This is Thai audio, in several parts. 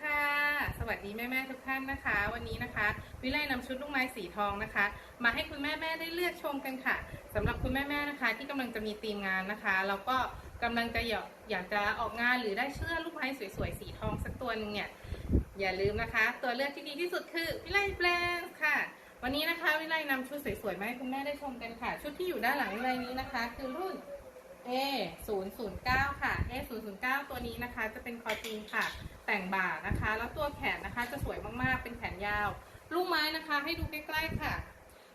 ค่ะ สวัสดีแม่ๆทุกท่านนะคะ วันนี้นะคะ วิไลนำชุดลูกไม้สีทองนะคะ มาให้คุณแม่ๆได้เลือกชมกันค่ะสำหรับคุณแม่ๆนะคะ ที่กำลังจะมีทีมงานนะคะแล้วก็กำลังจะอยากอยากจะออกงานหรือได้เสื้อลูกไม้สวยๆสีทองสักตัวหนึ่งเนี่ยอย่าลืมนะคะ ตัวเลือกที่ดีที่สุดคือวิไลแบรนด์ค่ะ วันนี้นะคะวิไลนำชุดสวยๆมาให้คุณแม่ได้ชมกันค่ะ ชุดที่อยู่ด้านหลังวิไลนี้นะคะ คือรุ่น A 0 0 9 ค่ะ A 0 0 9 ตัวนี้นะคะ จะเป็นคอจีนค่ะ แต่งบ่านะคะ แล้วตัวแขนนะคะจะสวยมากๆ เป็นแขนยาว ลูกไม้นะคะ ให้ดูใกล้ๆค่ะ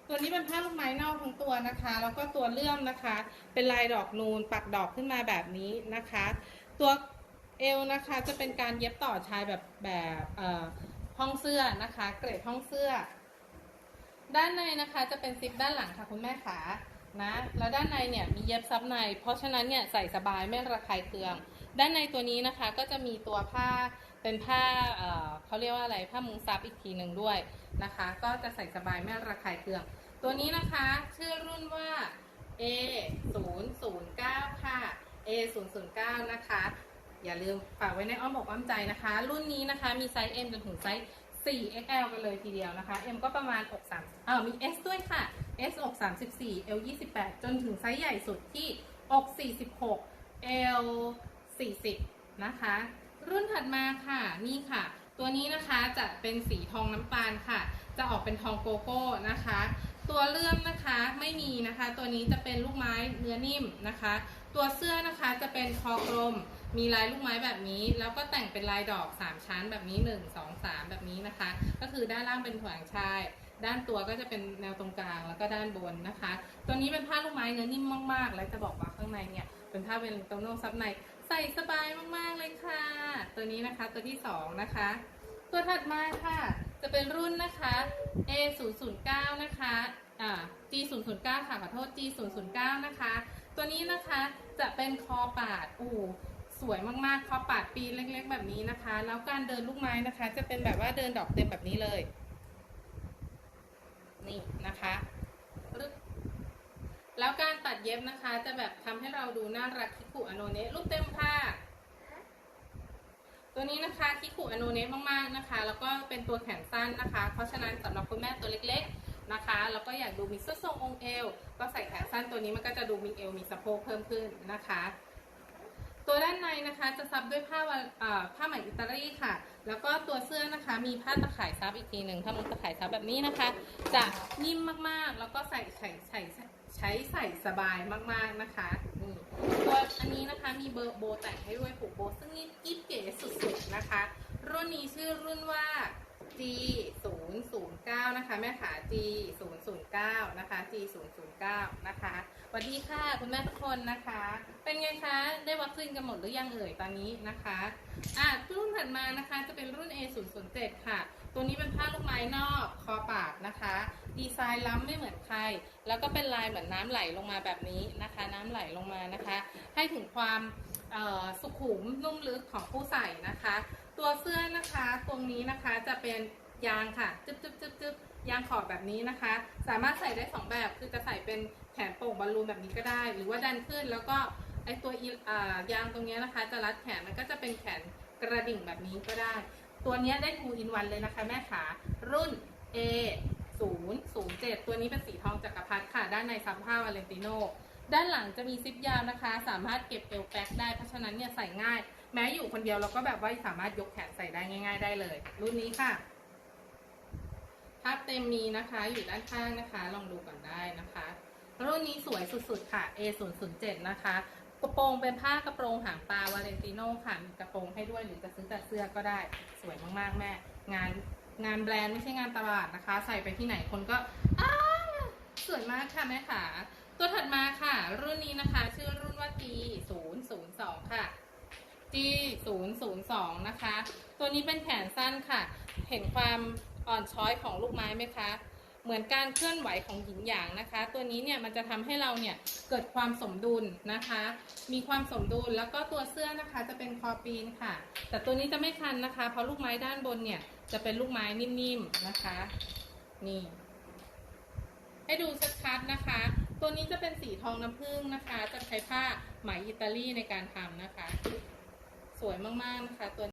ตัวนี้เป็นผ้าลูกไม้นอกทั้งตัวนะคะ แล้วก็ตัวเลื่อมนะคะ เป็นลายดอกนูน ปักดอกขึ้นมาแบบนี้นะคะ ตัวเอวนะคะ จะเป็นการเย็บต่อชายแบบแบบเอ่อห้องเสื้อนะคะ เกรดห้องเสื้อ ด้านในนะคะจะเป็นซิปด้านหลังค่ะคุณแม่ขานะแล้วด้านในเนี่ยมีเย็บซับใน เพราะฉะนั้นเนี่ยใส่สบายไม่ระคายเคือง ด้านในตัวนี้นะคะก็จะมีตัวผ้าเป็นผ้าเเขาเรียกว่าอะไรผ้ามุงซับอีกทีหนึ่งด้วยนะคะ ก็จะใส่สบายไม่ระคายเคือง ตัวนี้นะคะชื่อรุ่นว่า A 0 0 9ค่ะ A 0 0 9นะคะ อย่าลืมฝากไว้ในอ้อมอกอ้อมใจนะคะ รุ่นนี้นะคะมีไซส์ M จนถึงไซส์ 4XL กันเลยทีเดียวนะคะ M ก็ประมาณอก3เอ่ามี S ด้วยค่ะ S อก34 L 28 จนถึงไซส์ใหญ่สุดที่อก46 L 40 นะคะ รุ่นถัดมาค่ะนี่ค่ะ ตัวนี้นะคะจะเป็นสีทองน้ำตาลค่ะ จะออกเป็นทองโกโก้นะคะ ตัวเลื่อมนะคะไม่มีนะคะ ตัวนี้จะเป็นลูกไม้เนื้อนิ่มนะคะ ตัวเสื้อนะคะจะเป็นคอกลม มีลายลูกไม้แบบนี้ แล้วก็แต่งเป็นลายดอก 3 ชั้นแบบนี้ 1 2 3 แบบนี้นะคะ ก็คือด้านล่างเป็นแขวงชาย ด้านตัวก็จะเป็นแนวตรงกลางแล้วก็ด้านบนนะคะ ตัวนี้เป็นผ้าลูกไม้เนื้อนิ่มมากๆ และจะบอกว่าข้างในเนี่ยเป็นผ้าเป็นโตโน่ซับในใส่สบายมากๆเลยค่ะ ตัวนี้นะคะตัวที่สองนะคะตัวถัดมาค่ะ จะเป็นรุ่นนะคะ A 0 0 9 นะคะอ่า G 0 0 9 ค่ะขอโทษ G 0 0 9 นะคะ ตัวนี้นะคะจะเป็นคอปาดอู่สวยมากๆคอปาดปีเล็ก ๆ แบบนี้นะคะ แล้วการเดินลูกไม้นะคะ จะเป็นแบบว่าเดินดอกเต็มแบบนี้เลย นี่นะคะแล้วการตัดเย็บนะคะ จะแบบทำให้เราดูน่ารักคิคุอโนเนะรูปเต็มค่ะตัวนี้นะคะคิคุอโนเนะมากๆนะคะ แล้วก็เป็นตัวแขนสั้นนะคะ เพราะฉะนั้นสำหรับคุณแม่ตัวเล็กๆนะคะ แล้วก็อยากดูมีเสื้อทรงองค์เอว ก็ใส่แขนสั้นตัวนี้มันก็จะดูมีเอวมีสะโพกเพิ่มขึ้นนะคะ ตัวด้านในนะคะจะซับด้วยผ้าผ้าไหมอิตาลีค่ะ แล้วก็ตัวเสื้อนะคะ มีผ้าตะข่ายซับอีกทีหนึ่งผ้ามุงตะข่ายซับแบบนี้นะคะ จะนิ่มมากๆ แล้วก็ใส่ใส่ใส่ใช้ใส่สบายมากๆนะคะนี่ตัวอันนี้นะคะมีเบอร์โบแต่งให้ด้วยผูกโบ ซึ่งนี่กิ๊บเก๋สุดๆนะคะ รุ่นนี้ชื่อรุ่นว่า G 0 0 9นะคะแม่ขา G 0 0 9นะคะ G 0 0 9นะคะ สวัสดีค่ะคุณแม่ทุกคนนะคะ เป็นไงคะได้วัคซีนกันหมดหรือยังเอ่ยตอนนี้นะคะอะรุ่นถัดมานะคะจะเป็นรุ่น A 0 0 7 ค่ะ ตัวนี้เป็นผ้าลูกไม้นอกคอปาดนะคะ ดีไซน์ล้ำไม่เหมือนใคร แล้วก็เป็นลายเหมือนน้ำไหลลงมาแบบนี้นะคะ น้ำไหลลงมานะคะ ให้ถึงความสุขุมนุ่มลึกของผู้ใส่นะคะ ตัวเสื้อนะคะตรงนี้นะคะจะเป็นยางค่ะ จึ๊บจึ๊บจึ๊บจึ๊บ ยางขอบแบบนี้นะคะ สามารถใส่ได้สองแบบคือจะใส่เป็นแขนโป่งบอลลูนแบบนี้ก็ได้ หรือว่าดันขึ้นแล้วก็ไอตัวยางตรงนี้นะคะ จะรัดแขนมันก็จะเป็นแขนกระดิ่งแบบนี้ก็ได้ ตัวนี้ได้ two in one เลยนะคะแม่ขารุ่น A 0 0 7 ตัวนี้เป็นสีทองจักรพรรดิค่ะ ด้านในซับผ้าวาเลนติโน ด้านหลังจะมีซิปยาวนะคะ สามารถเก็บเอวแป๊กได้ เพราะฉะนั้นเนี่ยใส่ง่าย แม้อยู่คนเดียวเราก็แบบว่าสามารถยกแขนใส่ได้ง่าย ๆ ได้เลย รุ่นนี้ค่ะาพเต็มมีนะคะ อยู่ด้านข้างนะคะ ลองดูก่อนได้นะคะ รุ่นนี้สวยสุดๆค่ะ A 0 0 7 นะคะ กระโปรงเป็นผ้ากระโปรงหางปลาวาเลนติโน่ค่ะ มีกระโปรงให้ด้วยหรือจะซื้อแต่เสื้อก็ได้ สวยมากๆแม่ งานงานแบรนด์ไม่ใช่งานตลาดนะคะ ใส่ไปที่ไหนคนก็อ้าสวยมากค่ะแม่ขาตัวถัดมาค่ะ รุ่นนี้นะคะ ชื่อรุ่นว่า G 0 0 2 ค่ะ G 0 0 2 นะคะ ตัวนี้เป็นแขนสั้นค่ะ เห็นความ อ่อนช้อยของลูกไม้ไหมคะ เหมือนการเคลื่อนไหวของหยินหยางนะคะ ตัวนี้เนี่ยมันจะทำให้เราเนี่ยเกิดความสมดุลนะคะ มีความสมดุลแล้วก็ตัวเสื้อนะคะจะเป็นคอปีนค่ะ แต่ตัวนี้จะไม่คันนะคะ เพราะลูกไม้ด้านบนเนี่ยจะเป็นลูกไม้นิ่มๆนะคะ นี่ ให้ดูชัดๆนะคะ ตัวนี้จะเป็นสีทองน้ำผึ้งนะคะ จะใช้ผ้าไหมอิตาลีในการทำนะคะ สวยมากๆนะคะตัว